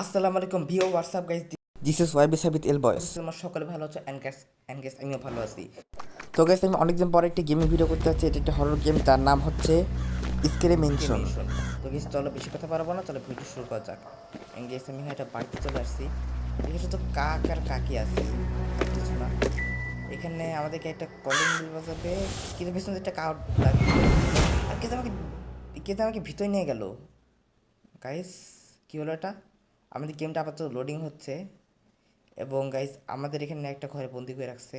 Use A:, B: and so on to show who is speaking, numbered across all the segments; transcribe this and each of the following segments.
A: আসসালামু আলাইকুম ভিও হোয়াটসঅ্যাপ গাইস দিস ইজ ওয়াই বিসাবিত এল বয়স তোমার সকলে ভালো আছো? অ্যান্ড গ্যাস অ্যান্ড গ্যাস আমিও ভালো আছি। তো গাইস আমি অনেকদিন পরে একটি গেমিং ভিডিও করতে যাচ্ছি। এটা একটা হরর গেম যার নাম হচ্ছে স্কেলে মেনশন তো গেস চলো বেশি কথা পারব না চলো ভিডিও শুরু করা যাক। অ্যান্ড গেস আমি একটা বাড়িতে চলে আসছি। এখানে তো কাক আর কাকি আছে। কিছু না। এখানে আমাদেরকে একটা কলিং বিল বাজাবে। কিন্তু পিছনে একটা কাউ লাগবে। আর কে আমাকে কে আমাকে ভিতরে নিয়ে গেল? গাইস কী হলো এটা? আমাদের গেমটা আপাতত লোডিং হচ্ছে। এবং গাইস আমাদের এখানে একটা ঘরে বন্দি করে রাখছে।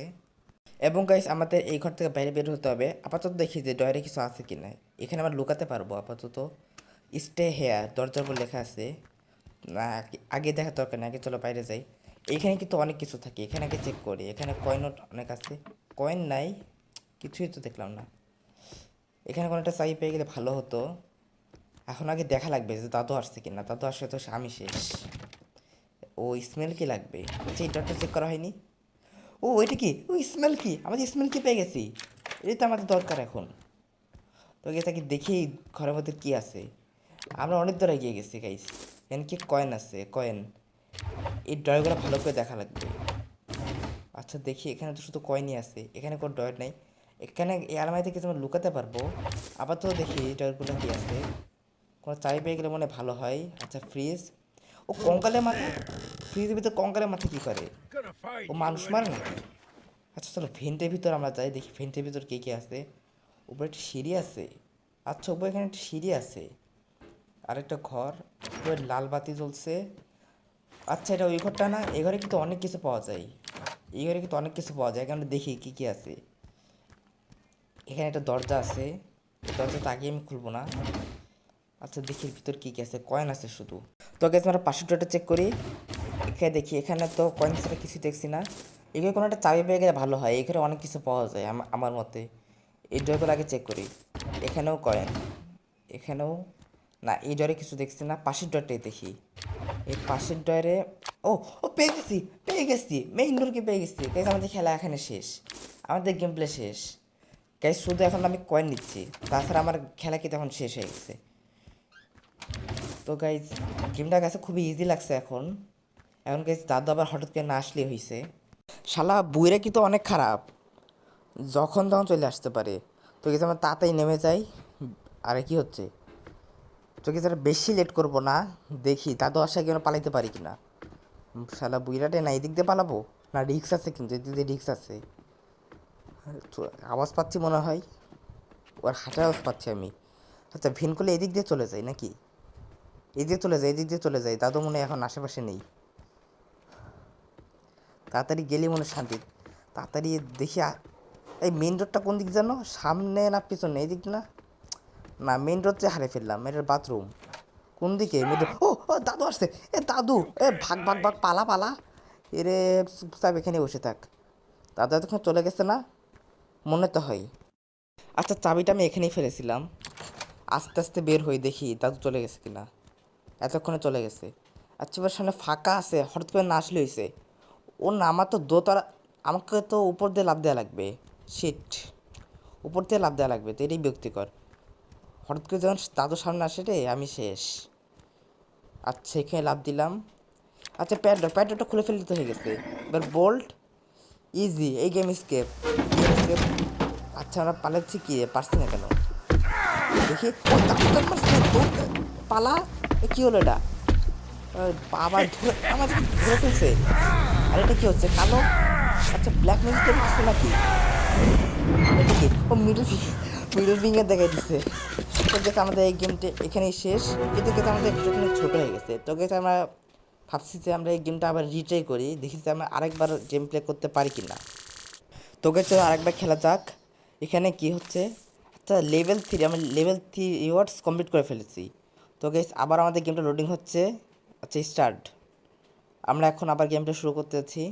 A: এবং গাইস আমাদের এই ঘর থেকে বাইরে বের হতে হবে। আপাতত দেখি যে ডয়ারে কিছু আছে কি না এখানে আমরা লুকাতে পারব আপাতত। স্টে হেয়ার দরজার উপর লেখা আছে। না, আগে দেখার দরকার নেই, আগে চলো বাইরে যাই। এখানে কিন্তু অনেক কিছু থাকে। এখানে আগে চেক করি। এখানে কয়েন অনেক আছে। কয়েন নাই, কিছুই তো দেখলাম না। এখানে কোনো একটা চাই পেয়ে গেলে ভালো হতো। এখন আগে দেখা লাগবে যে দাদু আসছে কিনা। দাদু আসলে তো আমি শেষ। ও স্মেল কি লাগবে? আচ্ছা ডটটা চেক করা হয়নি? ও ওইটা কি? ও স্মেল কি? আমাদের স্মেল কি পেয়ে গেছি? এটা তো আমাদের দরকার এখন। তো তাকে দেখি ঘরের মধ্যে কী আছে। আমরা অনেক দূর এগিয়ে গেছি গাইস এখানে কি কয়েন আছে? কয়েন এই ড্রয়গুলো ভালো করে দেখা লাগবে। আচ্ছা দেখি, এখানে তো শুধু কয়েনই আছে। এখানে কোনো ডয়ার নাই। এখানে এই আলমারি থেকে আমরা লুকাতে পারব? আবার তো দেখি ডয়ারগুলো কি আছে। কোনো চাবি পেয়ে গেলে মনে ভালো হয়? আচ্ছা ফ্রিজ। ও কঙ্কালের মাথা? ফ্রিজের ভিতরে কঙ্কালের মাথা কী করে? ও মানুষ মারে নাকি? আচ্ছা চলো ভেন্টের ভিতর আমরা যাই, দেখি ভেন্টের ভিতর কে কে আছে। উপরে একটা সিঁড়ি আছে। আচ্ছা উপরে এখানে একটা সিঁড়ি আছে। আরেকটা ঘর। উপরে লাল বাতি জ্বলছে। আচ্ছা এটা ওই ঘরটা না? এই ঘরে কিন্তু অনেক কিছু পাওয়া যায়। এই ঘরে কিন্তু অনেক কিছু পাওয়া যায়। এখানে দেখি কী কী আছে। এখানে একটা দরজা আছে। দরজাটা আগে আমি খুলবো না। আচ্ছা দেখি ভিতর কী কী আছে? কয়েন আছে শুধু। তো গেছে আমরা পাশের ডোরটা চেক করি। এখানে দেখি, এখানে তো কয়েন ছাড়া কিছু দেখছি না। এখানে কোনো একটা চাবি পেয়ে গেলে ভালো হয়। এখানে অনেক কিছু পাওয়া যায় আমার মতে। এই ডোরগুলো আগে চেক করি। এখানেও কয়েন এখানেও না, এই ডরে কিছু দেখছি না। পাশের ডরটাই দেখি। এই পাশের ডরে ও ও পেয়ে গেছি পেয়ে গেছি। মেইন ডোরকে পেয়ে গেছি। গাইজ আমাদের খেলা এখানে শেষ। আমাদের গেম প্লে শেষ। গাইজ শুধু এখন আমি কয়েন নিচ্ছি। তাছাড়া আমার খেলা কি তখন শেষ হয়ে গেছে? তো গাইজ গেমটা কাছে খুবই ইজি লাগছে এখন। এখন গাইজ দাদু আবার হঠাৎ করে না আসলে হয়েছে শালা, বুইরা কিন্তু অনেক খারাপ। যখন তখন চলে আসতে পারে। তো গেছে আমরা তাড়াতাড়ি নেমে যাই। আরে কি হচ্ছে? তো গেছে বেশি লেট করব না। দেখি, দাদু আসায় কি পালাইতে পারি কি না শালা বুইরাটে না এদিক দিয়ে পালাবো? না রিক্স আছে কিন্তু, এদিক দিয়ে রিক্স আছে। আওয়াজ পাচ্ছি মনে হয়। ওর হাঁটার আওয়াজ পাচ্ছি আমি। আচ্ছা ভিন করলে এদিক দিয়ে চলে যাই নাকি? এদিকে চলে যায়, এদিক দিয়ে চলে যায়। দাদু মনে এখন আশেপাশে নেই। তাড়াতাড়ি গেলে মনে শান্তি তাড়াতাড়ি দেখি এই মেন রোডটা কোন দিক জানো সামনে না পিছনে? এই দিক না? না মেন রোড যে হারিয়ে ফেললাম এটার বাথরুম কোন দিকে? ও দাদু আসছে। এ, দাদু! এ, ভাগ ভাগ ভাগ, পালা পালা। এরে, চুপচাপ এখানে বসে থাক। দাদু এতক্ষণ চলে গেছে না? মনে তো হয়। আচ্ছা চাবিটা আমি এখানেই ফেলেছিলাম। আস্তে আস্তে বের হই দেখি দাদু চলে গেছে কিনা। এতক্ষণে চলে গেছে। আচ্ছা এবার সামনে ফাঁকা আছে, হঠাৎ করে না আসলে হয়েছে ও না, আমার তো দোতলা, আমাকে তো উপর দিয়ে লাভ দেওয়া লাগবে। শিট উপর দিয়ে লাভ দেওয়া লাগবে, তো এটাই বিরক্তিকর। হঠাৎ করে যখন দাদুর সামনে আসে রে, আমি শেষ। আচ্ছা এখানে লাভ দিলাম। আচ্ছা প্যাডটা প্যাডটা খুলে ফেলতে হয়ে গেছে। এবার বোল্ট ইজি এই গেম স্কেপ আচ্ছা আমরা পালাচ্ছি কি? পারছি না কেন? দেখি পালা। কি হলো এটা? বাবা, ধরে আমার ধরে ফেলছে? আর এটা কি হচ্ছে, কালো? আচ্ছা ব্ল্যাক ম্যাজিক কিছু নাকি? এটা ও মিডল মিডল ফিঙ্গার দেখাই দিচ্ছে তো গেছে আমাদের এই গেমটা এখানেই শেষ। কিন্তু গেছে আমাদের ভিডিওটা অনেক ছোটো হয়ে গেছে। তো গেছে আমরা ভাবছি যে আমরা এই গেমটা আবার রিট্রাই করি, দেখি যে আমরা আরেকবার গেম প্লে করতে পারি কি না তো গেছে আরেকবার খেলা যাক। এখানে কি হচ্ছে? আচ্ছা লেভেল থ্রি আমরা লেভেল থ্রি রিওয়ার্ডস কমপ্লিট করে ফেলেছি। তো গেস আবার আমাদের গেমটা লোডিং হচ্ছে। আচ্ছা স্টার্ট আমরা এখন আবার গেমটা শুরু করতে যাচ্ছি।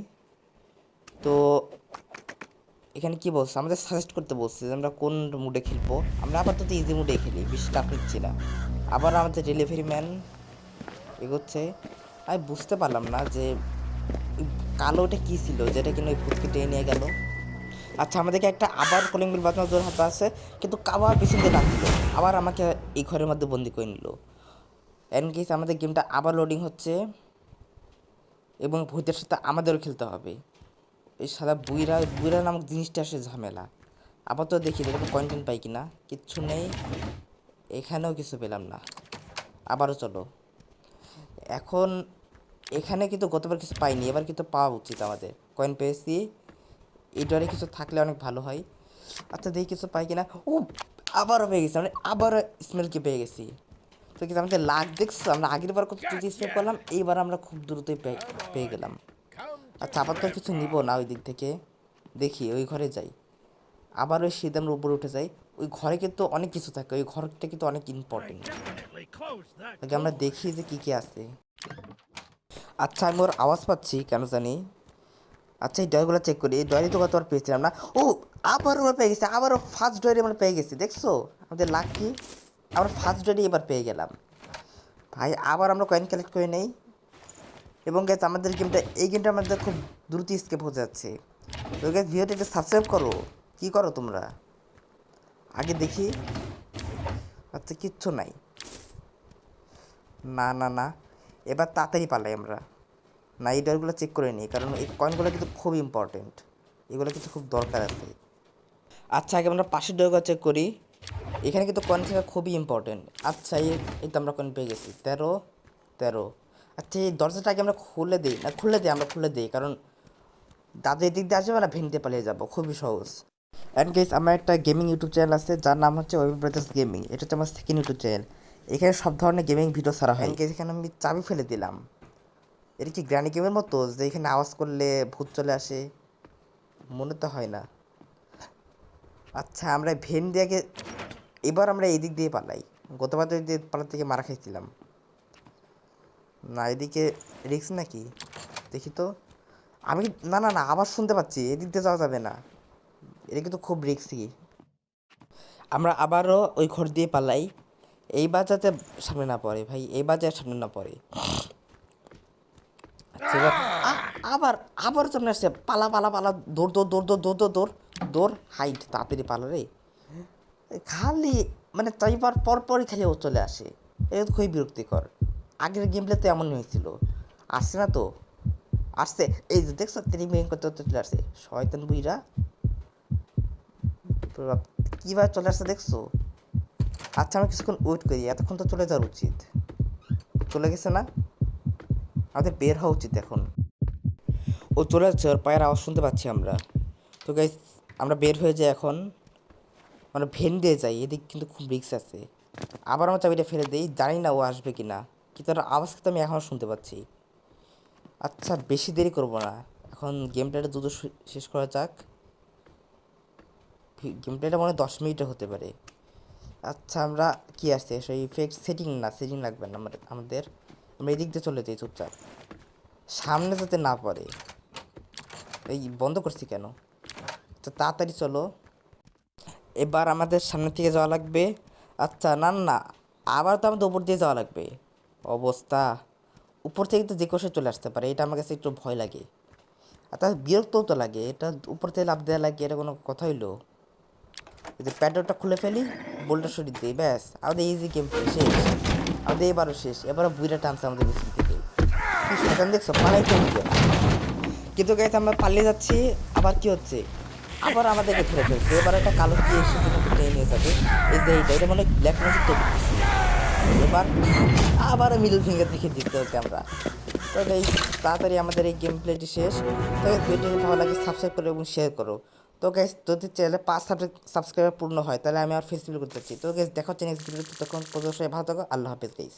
A: তো এখানে কি বলছে? আমাদের সাজেস্ট করতে বলছে যে আমরা কোন মুডে খেলব। আমরা আপাতত ইজি মুডে খেলি, বেশি টাফ নিচ্ছি না। আবার আমাদের ডেলিভারি ম্যান এগোচ্ছে। আমি বুঝতে পারলাম না যে কালোটা কী ছিল, যেটা কিনা ওই ভূতকে টেনে নিয়ে গেল। আচ্ছা আমাদেরকে একটা আবার কলিং বিল বাজানোর জোর হাতে আছে কিন্তু কাবার পিছন দিয়ে ডাক দিল আবার আমাকে এই ঘরের মধ্যে বন্দি করে নিল। এন কেস আমাদের গেমটা আবার লোডিং হচ্ছে, এবং ভূতের সাথে আমাদেরও খেলতে হবে। এই সাদা বুইরা বুইরা নামক জিনিসটা আসে ঝামেলা। আবার তো দেখি এরকম কন্টেন্ট পাই কিনা, কিচ্ছু নেই। এখানেও কিছু পেলাম না। আবারও চলো। এখন এখানে কিন্তু গতবার কিছু পাইনি, এবার কিন্তু পাওয়া উচিত আমাদের। কয়েন পেয়েছি। এই ডরে কিছু থাকলে অনেক ভালো হয়। আচ্ছা দেখি কিছু পাই কিনা। ও আবারও পেয়ে গেছি। মানে আবারও স্মেলকে পেয়ে গেছি। তো কিন্তু আমাদের লাগ দেখছ আমরা আগের বার কত স্মেল করলাম, এইবার আমরা খুব দ্রুতই পেয়ে গেলাম। আচ্ছা আবার তো কিছু নিব না ওই দিক থেকে। দেখি, ওই ঘরে যাই। আবার ওই আমরা উপরে উঠে যাই। ওই ঘরে কিন্তু অনেক কিছু থাকে, ওই ঘরটা কিন্তু অনেক ইম্পর্টেন্ট আমরা দেখি যে কী কী আছে। আচ্ছা আমি ওর আওয়াজ পাচ্ছি, কেন জানি। আচ্ছা এই ডয়গুলো চেক করি। এই ডয়রি তো কত পেয়েছিলাম না। ও আবার ওরা পেয়ে গেছি, আবারও ফার্স্ট ডয়রি আমরা পেয়ে গেছি, দেখছ? আমাদের লাক কি আবার ফার্স্ট ডয়রি এবার পেয়ে গেলাম। ভাই, আবার আমরা কয়েন কালেক্ট করে নেই। এবং গ্যাস আমাদের গেমটা এই গেমটা আমাদের খুব দ্রুত স্কেপ হয়ে যাচ্ছে। তো গ্যাস ভিডিওটা একটু সাবস্ক্রাইব করো। কী করো তোমরা? আগে দেখি। আচ্ছা কিচ্ছু নাই। না না না। এবার তাড়াতাড়ি পালাই আমরা। না, এই ডরগুলো চেক করে নিই কারণ এই কয়েনগুলো কিন্তু খুব ইম্পর্টেন্ট এগুলো কিন্তু খুব দরকার আছে। আচ্ছা আগে আমরা পাশের ডরগুলো চেক করি। এখানে কিন্তু কয়েন থাকা খুবই ইম্পর্টেন্ট আচ্ছা এই তো আমরা কয়েন পেয়ে গেছি। তেরো তেরো। আচ্ছা এই দরজাটা আগে আমরা খুলে দিই। না, খুলে দিই, আমরা খুলে দিই, কারণ দাদু এদিক দিয়ে আসবে না ভেঙতে পালিয়ে যাব। খুবই সহজ। অ্যান্ড গেস আমার একটা গেমিং ইউটিউব চ্যানেল আছে, যার নাম হচ্ছে ওয়েব ব্রাদার্স গেমিং এটা হচ্ছে আমার সেকেন্ড ইউটিউব চ্যানেল এখানে সব ধরনের গেমিং ভিডিও ছাড়া হয়। গেস এখানে আমি চাবি ফেলে দিলাম। এটা কি গ্র্যানি গেমের মতো, যে এখানে আওয়াজ করলে ভূত চলে আসে? মনে তো হয় না। আচ্ছা আমরা ভেন দিয়ে এবার আমরা এদিক দিয়ে পালাই। গতবার তো পালার থেকে মারা খাইছিলাম না, এদিকে রিক্স নাকি? দেখি তো। আমি না না না, আবার শুনতে পাচ্ছি, এদিক দিয়ে যাওয়া যাবে না। এদিকে তো খুব রিক্সি আমরা আবারও ওই ঘর দিয়ে পালাই। এই বাজাতে সামনে না পড়ে ভাই, এই বাজার সামনে না পড়ে। আচ্ছা, আবার আবার সামনে আসছে। পালা পালা পালা, দৌড় দৌড় দৌড় দৌড় দৌড় দৌড় দৌড়, হাইট, তাড়াতাড়ি পালা রে। খালি মানে চাইবার পর পরই খালি ও চলে আসে। এটা তো খুবই বিরক্তিকর। আগের গেম প্লে তো এমন হয়েছিল। আসছে না তো? আসছে। এই যে দেখছ, তিনি মেন করতে করতে চলে আসছে। শয়তান বুইরা। কীভাবে চলে আসছে দেখছ? আচ্ছা আমরা কিছুক্ষণ ওয়েট করি। এতক্ষণ তো চলে যাওয়ার উচিত। চলে গেছে না? আমাদের বের হওয়া উচিত এখন। ও চলে যাচ্ছে, ওর পায়ের আওয়াজ শুনতে পাচ্ছি আমরা। তো গাইজ আমরা বের হয়ে যাই এখন। আমরা ভেন দিয়ে যাই এদিক কিন্তু খুব রিক্স আছে। আবার আমার চাবিটা ফেলে দিই, জানি না ও আসবে কি না কিন্তু ওর আওয়াজ কিন্তু আমি এখনও শুনতে পাচ্ছি। আচ্ছা বেশি দেরি করব না। এখন গেম দ্রুত শেষ করা যাক। গেম মনে হয় দশ মিনিটে হতে পারে। আচ্ছা আমরা কি আছে সেই ফেক সেটিং না সেটিং লাগবে না আমাদের আমাদের। আমরা এদিক দিয়ে চলে যাই চুপচাপ। সামনে যাতে না পড়ে এই বন্ধ করছি কেন? তো তাড়াতাড়ি চলো। এবার আমাদের সামনে থেকে যাওয়া লাগবে। আচ্ছা না না, আবার তো আমাদের উপর দিয়ে যাওয়া লাগবে। অবস্থা। উপর থেকে তো যে কোষে চলে আসতে পারে এটা আমার কাছে একটু ভয় লাগে। আর তার বিরক্তও তো লাগে এটা উপর থেকে লাভ দেওয়া লাগে এটা কোনো কথা হইল। এই যে প্যাডটা খুলে ফেলি বোল্টটা সরিয়ে দিই ব্যাস। আমাদের ইজি গেম শেষ। আমাদের এবারও শেষ। এবারও বুইরা টানছে আমাদের মিছিল থেকে দেখছ? হচ্ছে কিন্তু গাইতে আমরা পালিয়ে যাচ্ছি। আবার কি হচ্ছে? আবার আমাদেরকে ধরে ফেলছে। এবার একটা কালো কি এসে টেনে নিয়ে যাবে। এই যে এইটা, এটা মনে ব্ল্যাক ম্যাজিক টেবিল এবার আবার মিডল ফিঙ্গার দেখে দিতে হচ্ছে আমরা। তো এই তাড়াতাড়ি আমাদের এই গেম প্লেটি শেষ। তো ভিডিওটি ভালো লাগে সাবস্ক্রাইব করো এবং শেয়ার করো। তো গ্যাস যদি চ্যানেলে পাঁচ সাবস্ক্রাইবার পূর্ণ হয়, তাহলে আমি আর ফেসবুক করতে চাচ্ছি তো গ্যাস দেখা হচ্ছে নেক্সট তখন পর্যন্ত ভালো থাকো, আল্লাহ হাফেজ গাইস